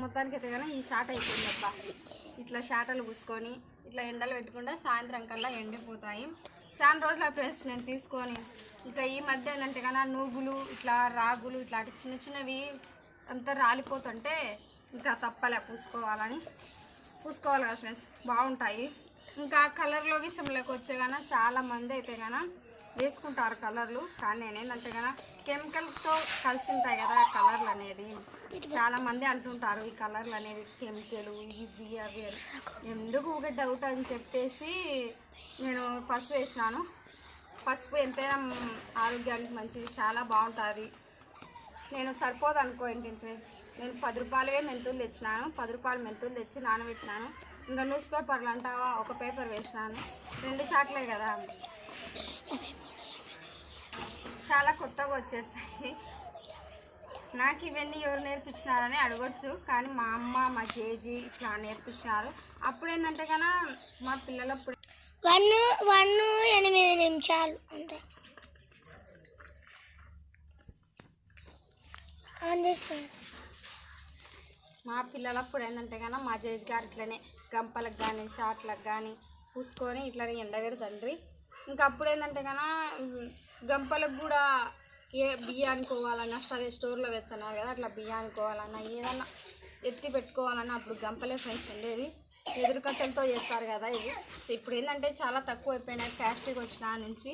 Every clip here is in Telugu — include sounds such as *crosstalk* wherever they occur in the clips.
మొత్తానికి అయితే కానీ ఈ షాట్ అయిపోయింది అబ్బా. ఇట్లా షాటలు పూసుకొని ఇట్లా ఎండలు పెట్టుకుంటే సాయంత్రం కల్లా ఎండిపోతాయి. చాలా రోజుల ప్లేస్ నేను తీసుకొని ఇంకా ఈ మధ్య ఏంటంటే కన్నా నువ్వులు ఇట్లా రాగులు ఇట్లాంటి చిన్న చిన్నవి అంతా రాలిపోతుంటే ఇంకా తప్పలే పూసుకోవాలని. పూసుకోవాలి కదా ఫ్రెండ్స్ బాగుంటాయి. ఇంకా కలర్లో విషయంలోకి వచ్చే కానీ చాలా మంది అయితే గాన వేసుకుంటారు కలర్లు. కానీ నేనేంటంటే కదా కెమికల్తో కలిసి ఉంటాయి కదా కలర్లు అనేది చాలామంది అంటుంటారు ఈ కలర్లు అనేవి కెమికల్ ఇవి అవి ఎందుకు ఒక డౌట్ అని చెప్పేసి నేను పసుపు వేసినాను. పసుపు ఎంతైనా ఆరోగ్యానికి మంచిది చాలా బాగుంటుంది. నేను సరిపోదు అనుకో ఏంటి ఫ్రెండ్స్ నేను పది రూపాయలే మెంతులు తెచ్చినాను. పది రూపాయలు మెంతులు తెచ్చి నానబెట్టినాను. ఇంకా న్యూస్ పేపర్లు అంటావా? ఒక పేపర్ వేసినాను. రెండు చాట్లే కదా. చాలా కొత్తగా వచ్చేసాయి. నాకు ఇవన్నీ ఎవరు నేర్పించినారని అడగొచ్చు కానీ మా అమ్మ మా జేజీ ఇట్లా నేర్పించినారు. అప్పుడు ఏంటంటే కన్నా మా పిల్లలప్పుడు వన్ వన్ ఎనిమిది నిమిషాలు చేస్తున్నాడు మా పిల్లలప్పుడు ఏంటంటే కన్నా మా జేజ్ గారు ఇట్లనే గంపలకు కానీ షాట్లకు కానీ పూసుకొని ఇట్లనే ఎండబెడతండ్రి ఇంకా అప్పుడు ఏంటంటే కన్నా గంపలకు కూడా ఏ బియ్యానికి పోవాలన్నా సరే స్టోర్లో వెచ్చన్నారు కదా అట్లా బియ్యానికి పోవాలన్నా ఏదన్నా ఎత్తి పెట్టుకోవాలన్నా అప్పుడు గంపలే ఫ్రెండ్స్ ఉండేది. ఎదురుకట్టెలతో చేస్తారు కదా ఇవి సో ఇప్పుడు ఏంటంటే చాలా తక్కువ అయిపోయినాయి ప్లాస్టిక్ వచ్చిన నుంచి.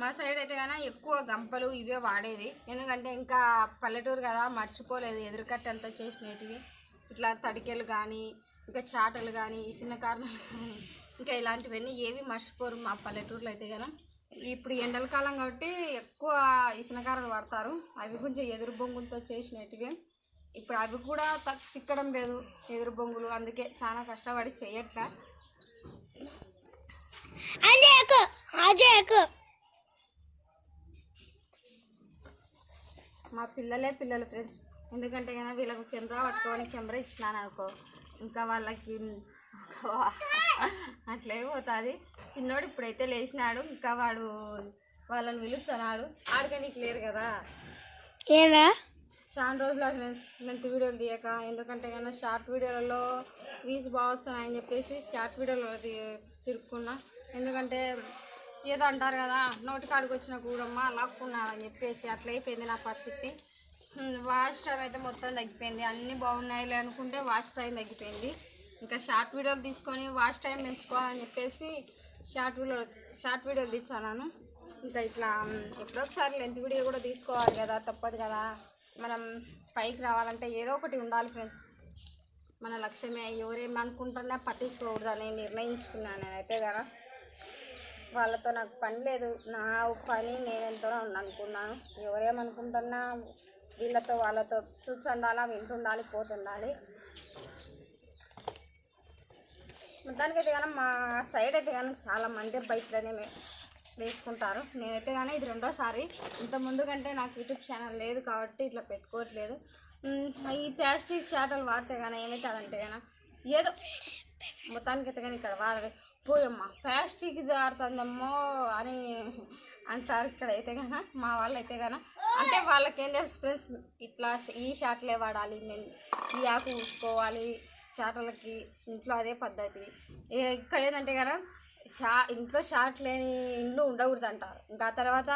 మా సైడ్ అయితే కానీ ఎక్కువ గంపలు ఇవే వాడేది. ఎందుకంటే ఇంకా పల్లెటూరు కదా మర్చిపోలేదు ఎదురుకట్టెలతో చేసినవి. ఇట్లా తడికెలు కానీ ఇంకా చాటలు కానీ చిన్న కారణాలు కానీ ఇంకా ఇలాంటివన్నీ ఏవి మర్చిపోరు మా పల్లెటూరులో అయితే కదా. ఇప్పుడు ఎండల కాలం కాబట్టి ఎక్కువ ఇసనకారలు వాడతారు. అవి కొంచెం ఎదురు బొంగులతో చేసినట్టువి ఇప్పుడు అవి కూడా చిక్కడం లేదు ఎదురు బొంగులు. అందుకే చాలా కష్టపడి చేయట్లే. మా పిల్లలే పిల్లలు ఫ్రెండ్స్. ఎందుకంటే వీళ్ళకి కెమెరా పట్టుకొని కెమెరా ఇచ్చినాను అనుకో ఇంకా వాళ్ళకి అట్లే పోతుంది. చిన్నోడు ఇప్పుడైతే లేచినాడు. ఇంకా వాడు వాళ్ళని పిలుచున్నాడు ఆడకనీకి లేరు కదా. ఏరా? చాలా రోజులు ఫ్రెండ్స్ లెంత్ వీడియోలు తీయక ఎందుకంటే కన్నా షార్ట్ వీడియోలలో వ్యూస్ బాగొచ్చున్నాయని చెప్పేసి షార్ట్ వీడియోలో తిరుక్కున్నా. ఎందుకంటే ఏదో అంటారు కదా నోటి కాడికి వచ్చిన కూడమ్మ లాక్కున్నారని చెప్పేసి అట్లా అయిపోయింది నా పరిస్థితి. వాచ్ టైం అయితే మొత్తం తగ్గిపోయింది. అన్నీ బాగున్నాయిలే అనుకుంటే వాచ్ టైం తగ్గిపోయింది. ఇంకా షార్ట్ వీడియోలు తీసుకొని వాచ్ టైం పెంచుకోవాలని చెప్పేసి షార్ట్ వీడియో షార్ట్ వీడియోలు తెచ్చాను ఇంకా ఇట్లా ఎప్పుడొకసారి ఎప్పుడో ఒకసారి లెంత్ వీడియో కూడా తీసుకోవాలి కదా తప్పదు కదా. మనం పైకి రావాలంటే ఏదో ఒకటి ఉండాలి ఫ్రెండ్స్. మన లక్ష్యమే. ఎవరేమనుకుంటున్నా పట్టించుకోకూడదని నిర్ణయించుకున్నాను నేనైతే కదా. వాళ్ళతో నాకు పని లేదు. నా పని నేను ఎంతో అనుకున్నాను. ఎవరేమనుకుంటున్నా వీళ్ళతో వాళ్ళతో చూచుండాలా వింటుండాలి పోతుండాలి. మొత్తానికైతే కానీ మా సైడ్ అయితే కానీ చాలా మంది బయటలోనే వేసుకుంటారు. నేనైతే కానీ ఇది రెండోసారి. ఇంత ముందు కంటే నాకు యూట్యూబ్ ఛానల్ లేదు కాబట్టి ఇట్లా పెట్టుకోవట్లేదు. ఈ ప్లాస్టిక్ చాటలు వాడితే కానీ ఏమవుతుందంటే కానీ ఏదో మొత్తానికైతే కానీ ఇక్కడ వాడదు పోయమ్మ ప్లాస్టిక్ జారుతుందమ్మో అని అంటారు ఇక్కడ అయితే కానీ మా వాళ్ళు అయితే కన అంటే వాళ్ళకి ఏం తెలుసు ఫ్రెండ్స్ ఇట్లా ఈ షాట్లే వాడాలి మేము ఈ ఆకు పూసుకోవాలి చాటలకి ఇంట్లో అదే పద్ధతి. ఇక్కడ ఏంటంటే కదా చా ఇంట్లో షాట్ లేని ఇండ్లు ఉండకూడదు అంటారు ఇంకా తర్వాత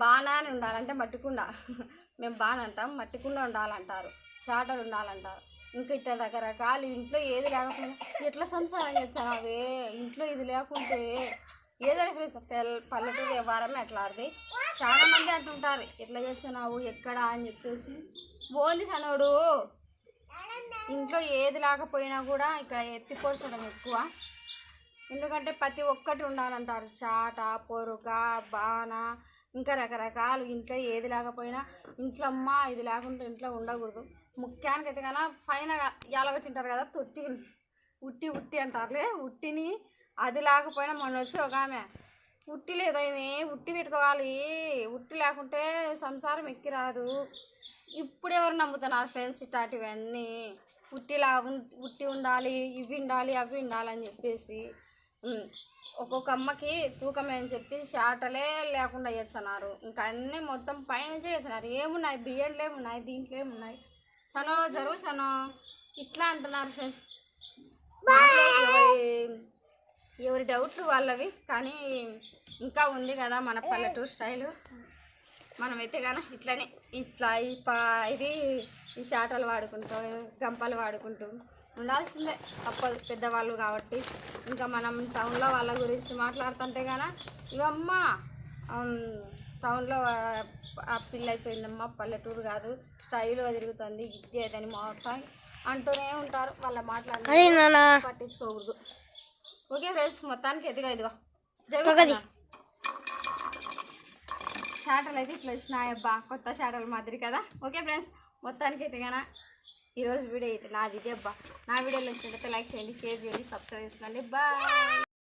బాణా అని ఉండాలంటే మట్టికుండ. *laughs* మేము బాణ అంటాం మట్టికుండ ఉండాలంటారు. షాటలు ఉండాలంటారు. ఇంకా ఇట్లా రకరకాలు ఇంట్లో ఏది లేకపోయినా ఎట్లా సంసారం చేస్తావే ఇంట్లో ఇది లేకుంటే ఏదైనా పల్లె పల్లెటూరు వ్యవహారమే అట్లా అది చాలా మంది అంటుంటారు ఎట్లా చేస్తున్నావు ఎక్కడ అని చెప్పేసి. ఓన్లీ సనోడు ఇంట్లో ఏది లేకపోయినా కూడా ఇక్కడ ఎత్తిపోర్చడం ఎక్కువ. ఎందుకంటే ప్రతి ఒక్కటి ఉండాలంటారు. చాట పొరుక బాణ ఇంకా రకరకాలు. ఇంట్లో ఏది లేకపోయినా ఇంట్లో అమ్మ ఇది లేకుండా ఇంట్లో ఉండకూడదు. ముఖ్యానికి అయితే కన్నా పైన ఎలబెట్టింటారు కదా తొట్టి ఉట్టి ఉట్టి అంటారులే. ఉట్టిని అది లేకపోయినా మొన్న వచ్చి ఒక ఆమె ఉట్టి లేదేమి ఉట్టి పెట్టుకోవాలి. ఉట్టి లేకుంటే సంసారం ఎక్కి రాదు ఇప్పుడు ఎవరు నమ్ముతున్నారు ఫ్రెండ్స్ ఇట్లాంటివన్నీ? ఉట్టిలా ఉట్టి ఉండాలి ఇవి ఉండాలి అవి ఉండాలి అని చెప్పేసి ఒక్కొక్క అమ్మకి తూకమే అని చెప్పి శాటలే లేకుండా చేస్తున్నారు. ఇంకా అన్నీ మొత్తం పైన చేస్తున్నారు. ఏమున్నాయి? బియ్యంలో ఏమున్నాయి దీంట్లో ఏమున్నాయి? సనో జరుగు సనో. ఇట్లా అంటున్నారు ఫ్రెండ్స్ ఎవరి డౌట్లు వాళ్ళవి కానీ ఇంకా ఉంది కదా మన పల్లెటూరు స్టైలు. మనమైతే కానీ ఇట్లనే ఇట్లా ఈ పా ఇది ఈ శాటలు వాడుకుంటూ గంపలు వాడుకుంటూ ఉండాల్సిందే. తప్పదు పెద్దవాళ్ళు కాబట్టి. ఇంకా మనం టౌన్లో వాళ్ళ గురించి మాట్లాడుతుంటే గాన ఇవమ్మ టౌన్లో ఆ- పిల్ల అయిపోయిందమ్మా పల్లెటూరు కాదు స్టైల్గా తిరుగుతుంది ఇది అదని మొత్తం అంటూనే ఉంటారు. వాళ్ళ మాట్లాడి పట్టించుకోకూడదు. ఓకే ఫ్రెండ్స్ మొత్తానికి ఎదుగా ఇదిగో. షాటలు అయితే ఇట్లా వచ్చినాయబ్బా కొత్త షాటలు మాదిరి కదా. ఓకే ఫ్రెండ్స్ మొత్తానికి అయితే కన్నా ఈరోజు వీడియో అయితే నాది ఇదే అబ్బా. నా వీడియోలో వచ్చినట్లయితే లైక్ చేయండి షేర్ చేయండి సబ్స్క్రైబ్ చేసుకోండి. బాయ్